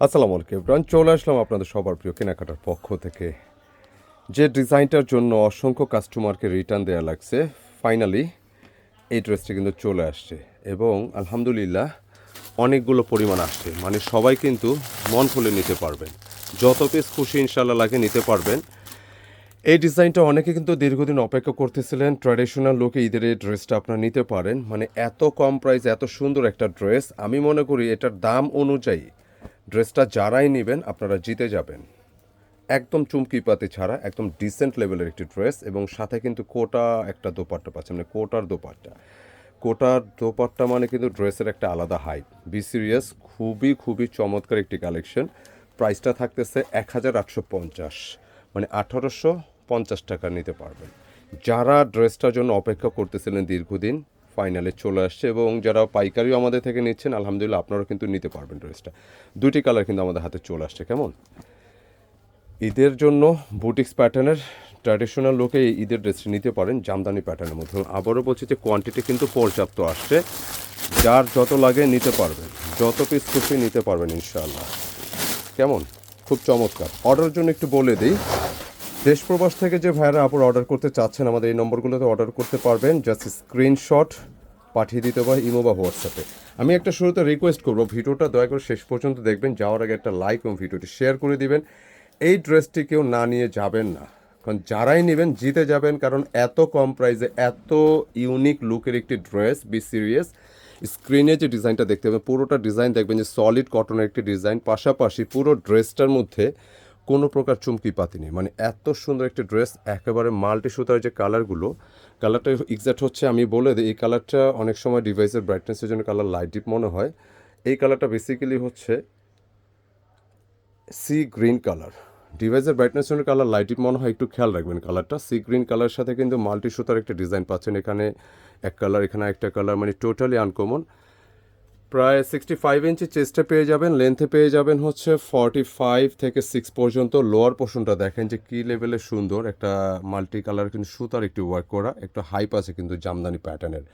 আসসালামু আলাইকুম ব্রান চলে আসলাম আপনাদের সবার প্রিয় কেনাকাটার পক্ষ থেকে। যে ডিজাইনটার জন্য অসংখ্য কাস্টমারকে রিটার্ন দেওয়া লাগছে ফাইনালি এই ড্রেসটি কিন্তু চলে আসছে এবং আলহামদুলিল্লাহ অনেকগুলো পরিমাণ আসছে। মানে সবাই কিন্তু মন খুলে নিতে পারবেন। যত পিস খুশি ইনশাল্লাহ লাগে নিতে পারবেন। এই ডিজাইনটা অনেকে কিন্তু দীর্ঘদিন অপেক্ষা করতেছিলেন ট্র্যাডিশনাল লুকে ঈদের এই ড্রেসটা আপনারা নিতে পারেন। মানে এত কম প্রাইস এত সুন্দর একটা ড্রেস। আমি মনে করি এটার দাম অনুযায়ী ড্রেসটা যারাই নেবেন আপনারা জিতে যাবেন। একদম চুমকি পাতি ছাড়া, একদম ডিসেন্ট লেভেলের একটি ড্রেস এবং সাথে কিন্তু কোটা একটা দোপাট্টা পাচ্ছেন মানে কোটার দোপাট্টা। কোটার দোপাট্টা মানে কিন্তু ড্রেসের একটা আলাদা হাইট বি সিরিয়াস খুবই খুবই চমৎকার একটি কালেকশন প্রাইসটা থাকতেছে এক হাজার আটশো পঞ্চাশ। মানে আঠারোশো পঞ্চাশ টাকা নিতে পারবেন। যারা ড্রেসটার জন্য অপেক্ষা করতেছিলেন দীর্ঘদিন ফাইনালে চলে আসছে এবং যারা পাইকারিও আমাদের থেকে নিচ্ছেন, আলহামদুলিল্লাহ আপনারাও কিন্তু নিতে পারবেন ড্রেসটা। দুটি কালার কিন্তু আমাদের হাতে চলে আসছে, কেমন? ঈদের জন্য বুটিক্স প্যাটার্নের ট্র্যাডিশনাল লোকে ঈদের ড্রেসটি নিতে পারেন, জামদানি প্যাটার্নের মধ্যে। আবারও বলছি যে কোয়ান্টিটি কিন্তু পর্যাপ্ত আসছে। যার যত লাগে নিতে পারবেন, যত পিস খুশি নিতে পারবেন ইনশাআল্লাহ। কেমন? খুব চমৎকার। অর্ডারের জন্য একটু বলে দিই দেশ প্রবাস থেকে যে ভাইয়েরা আপুর অর্ডার করতে চাচ্ছেন, আমাদের এই নম্বরগুলোতে অর্ডার করতে পারবেন। জাস্ট স্ক্রিনশট পাঠিয়ে দিতে পারে ইমো বা হোয়াটসঅ্যাপে। আমি একটা শুরুতে রিকোয়েস্ট করব, ভিডিওটা দয়া করে শেষ পর্যন্ত দেখবেন, যাওয়ার আগে একটা লাইক এবং ভিডিওটি শেয়ার করে দিবেন। এই ড্রেসটি কেউ না নিয়ে যাবেন না। কারণ যারাই নেবেন, জিতে যাবেন, কারণ এত কম প্রাইসে এত ইউনিক লুকের একটি ড্রেস বি সিরিয়াস স্ক্রিনে যে ডিজাইনটা দেখতে পাবেন, পুরোটা ডিজাইন দেখবেন যে সলিড কটনের একটি ডিজাইন পাশাপাশি পুরো ড্রেসটার মধ্যে কোনো প্রকার চুমকি পাতি নেই মানে এত সুন্দর একটি ড্রেস, একেবারে মাল্টি সুতার যে কালারগুলো, কালারটা এক্সাক্ট হচ্ছে আমি বলে দিই, এই কালারটা অনেক সময় ডিভাইসের ব্রাইটনেসের জন্য কালার লাইট ডিপ মনে হয়। এই কালারটা বেসিক্যালি হচ্ছে সি গ্রিন কালার ডিভাইসের ব্রাইটনেস জন্য কালার লাইট ডিপ মনে হয়, একটু খেয়াল রাখবেন কালারটা। সি গ্রিন কালারের সাথে কিন্তু মাল্টি সুতার একটা ডিজাইন পাচ্ছেন। এখানে এক কালার এখানে একটা কালার মানে টোটালি আনকমন প্রায় সিক্সটি ফাইভ ইঞ্চি চেস্টে পেয়ে যাবেন লেন্থে পেয়ে যাবেন হচ্ছে ফর্টি ফাইভ থেকে সিক্স পর্যন্ত। লোয়ার পোর্শনটা দেখেন যে কী লেভেলের সুন্দর, একটা মাল্টি কালার কিন্তু সুতার একটি ওয়ার্ক করা, একটু হাইপ আছে কিন্তু জামদানি প্যাটার্নের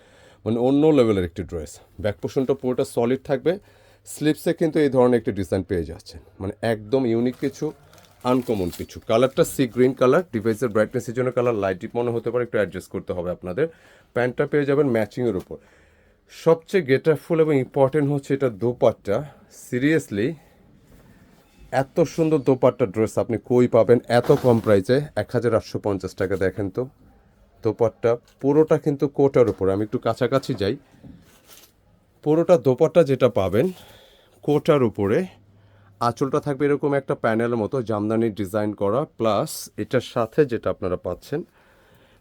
মানে অন্য লেভেলের একটি ড্রেস ব্যাক পোর্শনটা পুরোটা সলিড থাকবে স্লিপসে কিন্তু এই ধরনের একটি ডিজাইন পেয়ে যাচ্ছেন। মানে একদম ইউনিক কিছু আনকমন কিছু। কালারটা সি গ্রিন কালার ডিভাইসের ব্রাইটনেসের জন্য কালার লাইট ডিপ মনে হতে পারে, একটু অ্যাডজাস্ট করতে হবে আপনাদের। প্যান্টটা পেয়ে যাবেন ম্যাচিংয়ের উপর। সবচেয়ে গেটারফুল এবং ইম্পর্টেন্ট হচ্ছে এটা দোপাট্টা। সিরিয়াসলি এত সুন্দর দোপাট্টা ড্রেস আপনি কই পাবেন, এত কম প্রাইসে এক হাজার আটশো পঞ্চাশ টাকা দেখেন তো। দোপাট্টা পুরোটা কিন্তু কোটার উপর, আমি একটু কাছাকাছি যাই। পুরোটা দোপাট্টা যেটা পাবেন, কোটার উপরে, আঁচলটা থাকবে এরকম একটা প্যানেলের মতো, জামদানির ডিজাইন করা প্লাস এটার সাথে যেটা আপনারা পাচ্ছেন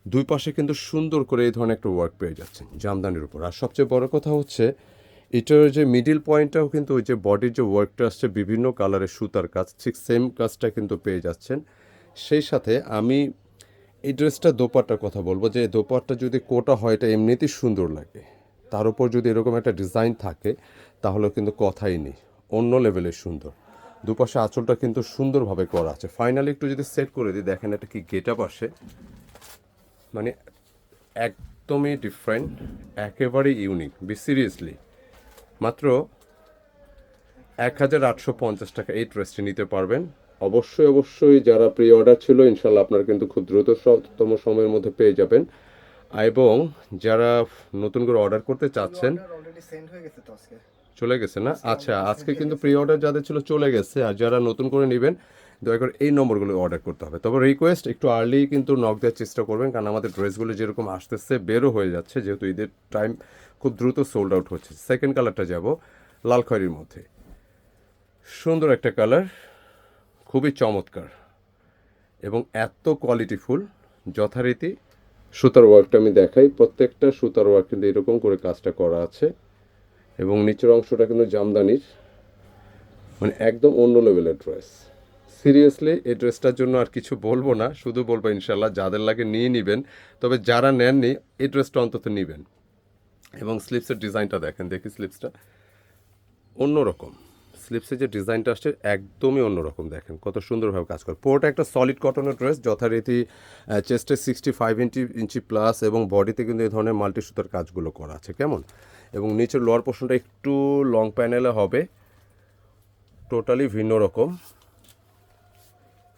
দুই পাশে কিন্তু সুন্দর করে এই ধরনের একটা ওয়ার্ক পেয়ে যাচ্ছেন জামদানির উপর। আর সবচেয়ে বড় কথা হচ্ছে, এটার যে মিডিল পয়েন্টটাও কিন্তু ওই যে বডির যে ওয়ার্কটা আসছে, বিভিন্ন কালারের সুতার কাজ, ঠিক সেম কাজটা কিন্তু পেয়ে যাচ্ছেন। সেই সাথে আমি এই ড্রেসটা দোপাট্টার কথা বলব যে, দোপাট্টা যদি কোটা হয়, এটা এমনিতেই সুন্দর লাগে। তার উপর যদি এরকম একটা ডিজাইন থাকে, তাহলে কিন্তু কথাই নেই। অন্য লেভেলের সুন্দর। দুপাশে আঁচলটা কিন্তু সুন্দরভাবে করা আছে। ফাইনালি একটু যদি সেট করে দিই, দেখেন এটা কি গেট আপ আসে। মানে একদমই ডিফারেন্ট একেবারেই ইউনিক বি সিরিয়াসলি মাত্র এক হাজার আটশো পঞ্চাশ টাকা এই ড্রেসটি নিতে পারবেন। অবশ্যই অবশ্যই যারা প্রি অর্ডার ছিল ইনশাল্লাহ আপনারা কিন্তু খুব দ্রুততম সময়ের মধ্যে পেয়ে যাবেন। এবং যারা নতুন করে অর্ডার করতে চাচ্ছেন চলে গেছে না? আচ্ছা আজকে কিন্তু প্রি অর্ডার যাদের ছিল চলে গেছে। আর যারা নতুন করে নেবেন দয়া করে এই নম্বরগুলো অর্ডার করতে হবে। তবে রিকোয়েস্ট একটু আর্লি কিন্তু নক দেওয়ার চেষ্টা করবেন কারণ আমাদের ড্রেসগুলো যেরকম আসতেছে বেরো হয়ে যাচ্ছে, যেহেতু ঈদের টাইম খুব দ্রুত সোল্ড আউট হচ্ছে। সেকেন্ড কালারটা যাব লাল খয়েরির মধ্যে। সুন্দর একটা কালার খুবই চমৎকার এবং এত কোয়ালিটিফুল যথারীতি সুতার ওয়ার্কটা আমি দেখাই। প্রত্যেকটা সুতার ওয়ার্ক কিন্তু এরকম করে কাজটা করা আছে এবং নিচের অংশটা কিন্তু জামদানির মানে একদম অন্য লেভেলের ড্রেস সিরিয়াসলি এই ড্রেসটার জন্য আর কিছু বলব না, শুধু বলব ইনশাল্লাহ যাদের লাগে নিয়ে নেবেন, তবে যারা নেননি, এই ড্রেসটা অন্তত নেবেন। এবং স্লিপসের ডিজাইনটা দেখেন, দেখি স্লিপসটা। অন্যরকম। স্লিপসের যে ডিজাইনটা আসছে, একদমই অন্যরকম দেখেন, কত সুন্দরভাবে কাজ করে। পুরোটা একটা সলিড কটনের ড্রেস যথারীতি চেস্টে sixty five inch inch plus এবং বডিতে কিন্তু এই ধরনের মাল্টি সুতার কাজগুলো করা আছে, কেমন? এবং নিচের লোয়ার পোর্শনটা একটু লং প্যানেলে হবে টোটালি ভিন্ন রকম।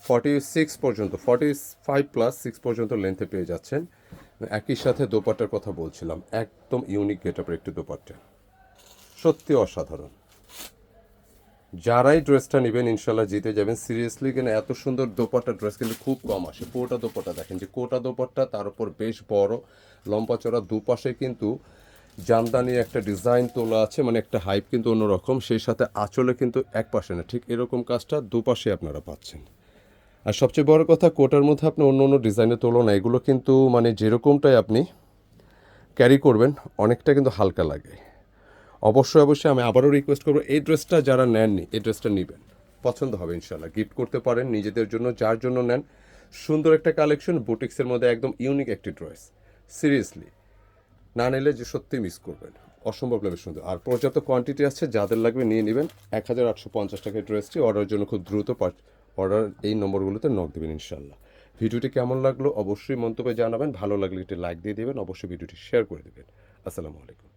ফর্টি সিক্স পর্যন্ত ফর্টি ফাইভ প্লাস সিক্স পর্যন্ত লেন্থে পেয়ে যাচ্ছেন। একই সাথে দোপাট্টার কথা বলছিলাম, একদম ইউনিক গেটআপের একটি দোপাট্টা। সত্যি অসাধারণ। যারাই ড্রেসটা নেবেন ইনশাল্লাহ জিতে যাবেন। সিরিয়াসলি কেন এত সুন্দর দোপাট্টা ড্রেস কিন্তু খুব কম আসে। কোটা দোপাট্টা দেখেন যে, কোটা দোপাট্টা তার উপর বেশ বড়, লম্বা চড়া দুপাশে কিন্তু জামদানি একটা ডিজাইন তোলা আছে মানে একটা হাইপ কিন্তু অন্যরকম। সেই সাথে আঁচলে কিন্তু এক পাশে না, ঠিক এরকম কাজটা দুপাশে আপনারা পাচ্ছেন। আর সবচেয়ে বড় কথা, কোটার মধ্যে আপনি অন্য অন্য ডিজাইনের তুলনা এগুলো কিন্তু মানে যেরকমটাই আপনি ক্যারি করবেন, অনেকটা কিন্তু হালকা লাগে। অবশ্যই অবশ্যই আমি আবারও রিকোয়েস্ট করব, এই ড্রেসটা যারা নেননি, এই ড্রেসটা নেবেন। পছন্দ হবে ইনশাল্লাহ গিফট করতে পারেন, নিজেদের জন্য, যার জন্য নেন। সুন্দর একটা কালেকশন বুটিক্সের মধ্যে একদম ইউনিক একটি ড্রেস সিরিয়াসলি না নিলে যে সত্যি মিস করবেন। অসম্ভব লাগবে সুন্দর আর পর্যাপ্ত কোয়ান্টিটি আছে, যাদের লাগবে নিয়ে নেবেন। এক হাজার আটশো পঞ্চাশ টাকার ড্রেসটি অর্ডারের জন্য খুব দ্রুত অর্ডার, এই নম্বরগুলোতে নক দেবেন ইনশাল্লাহ ভিডিওটি কেমন লাগল অবশ্যই মন্তব্যে জানাবেন, ভালো লাগলে একটি লাইক দিয়ে দেবেন, অবশ্যই ভিডিওটি শেয়ার করে দেবেন। আসসালামু আলাইকুম।